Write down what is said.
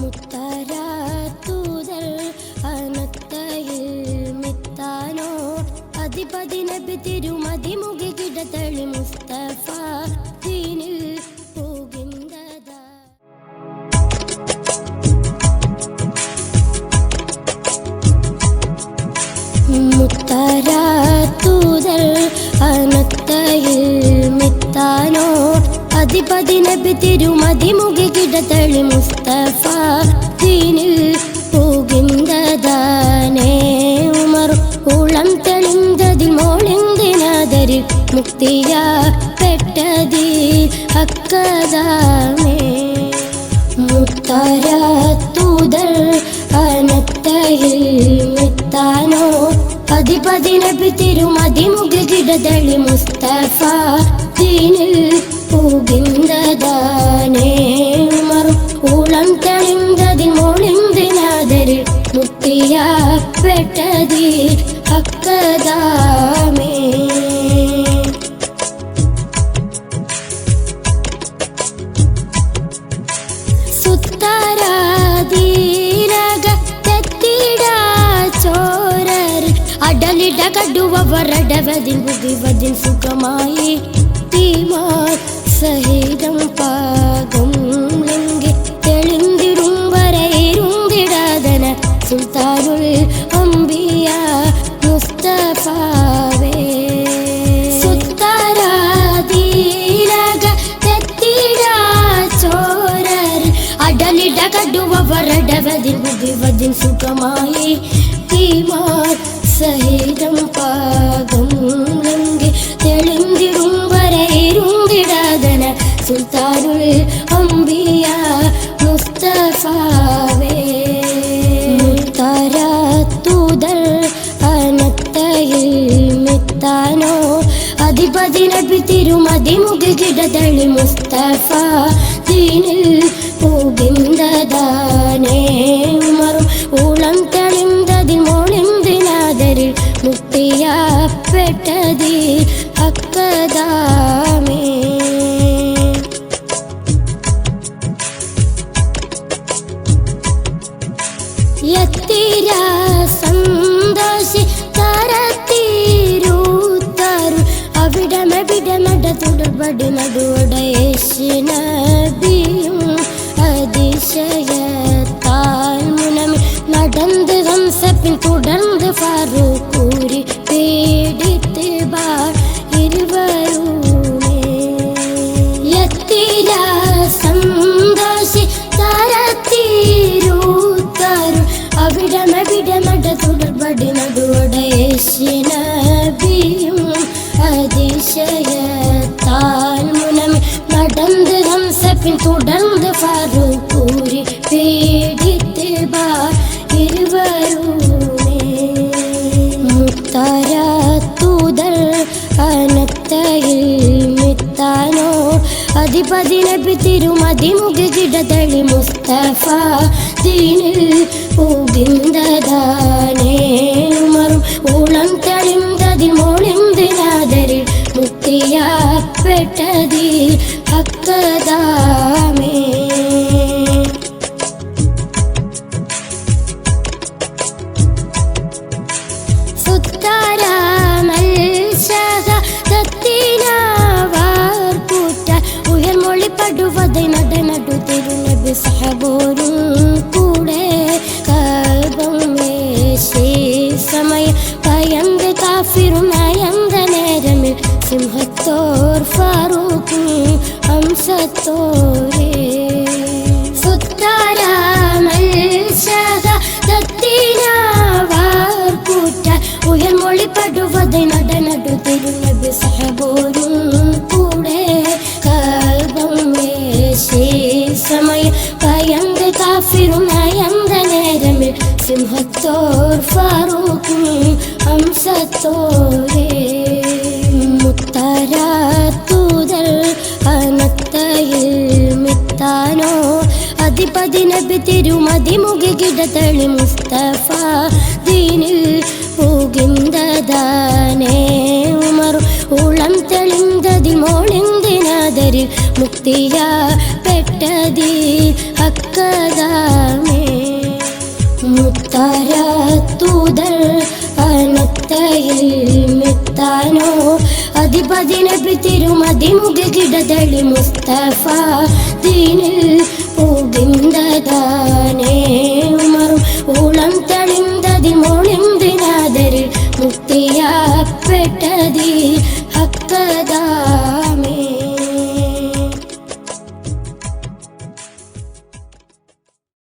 മുത്തരാത്തൂതൽ അനത്തയിൽ നബി മുസ്തഫ അനത്തയിൽ മിത്താനോ അധിപതി നബി തിരുമതി മുഖി കിടതളി മുസ്തഫ ദീനിൽ പോകുന്നതാനേ ഉമർ ഉളം തെളിന്തതിൽ മോളിന്തിനാദരിൽ മുക്തിയ പെട്ടതി അക്കതാമേ മുത്തരാത്തൂതൽ അനത്തയിൽ മിത്താനോ പതിപതി നബി തിരുമതി മുഖി കിടതളി മുസ്തഫ ദീനിൽ പോകുന്നതാനേ ಗಿಡ ಕಡ್ಡುವವ ರಡವದಿನ್ ಬುಗಿವದಿನ್ ಸುಖಮಾಯಿ தீமார் சகிதம் பாகம் எங்கே தெளிந்திடும் வரை இருந்திடாதன சுல்தாருள் அம்பியா முஸ்தபாவே சுத்தராதீரக தெத்திடா சோரர் அடலிட கடுவ வரடவதின் உகிவதின் சுகமாயே தீமார் സഹിതം പാകം ലംഘി തെളിന്തിടും വരയിരുന്നിടാതന സുൽത്താനുൽ അമ്പിയ മുസ്തഫാവേ. മുത്തരാത്തൂതൽ അനത്തയിൽ മിത്താനോ. അധിപതി നബി തിരുമതി മുഖി കിടതളി മുസ്തഫ. ദീനിൽ മുക്തിയ പെട്ടതി അക്കതാമേ എത്തിര സന്തോഷി തരത്തിരൂത്തരു അവിടമെവിടമട തുടർപടി നടുവടയേശിനബിയും അവിടമവിടമട തുടർപടി നടുവടയേശിനബിയും അതിശയത്താൽ മുനമി നടந்து ഹംസപ്പിൻ തുടർന്ന് ഫാറൂഖൂരി പേടിത്ത് ബാർ ഇരുവരുമേ മുത്തരാത്തൂതൽ അനത്തയിൽ മിത്താനോ അധിപതി നബി തിരുമതി മുഖി കിടതളി മുസ്തഫ ദീനിൽ പോകുന്നതാനേ காஃபிரு மயந்த நேரமில் சிம்ஹத்தோர் ஃபாரூக்கும் அம்சத்தோரே. சுத்தாராமல் சதா தத்தினாவார் கூட்ட உயர் மொழிப்படுவதை நடனடு திருநபி சகபோரும் கூட. கல்பம் வேஷே சமய பயந்த காஃபிரும் சிம்ஹத்தோர் ஃபாரூக்கும் ഹംസത്തോരേ മുത്തരാത്തൂതൽ അനത്തയിൽ മിത്താനോ. അധിപതി നബി തിരുമതി മുഖി കിടതളി മുസ്തഫ. ദീനിൽ പോകുന്നതാനേ ഉമർ. ഉളം തെളിന്തതിൽ മോളിന്തിനാദരിൽ മുക്തിയ പെട്ടതി അക്കദാമേ. മുത്താര മെത്താനോ അധിപതിനബി തിരുമതി മുഖകിടതളി മുസ്തഫ. ദീനിൽ പൂകിന്തതാനേ ഉമറും. ഊളം തളിന്തതി മോളിന്തിനാദരിൽ മുക്തിയാപ്പെട്ടതി ഹക്കദാമേ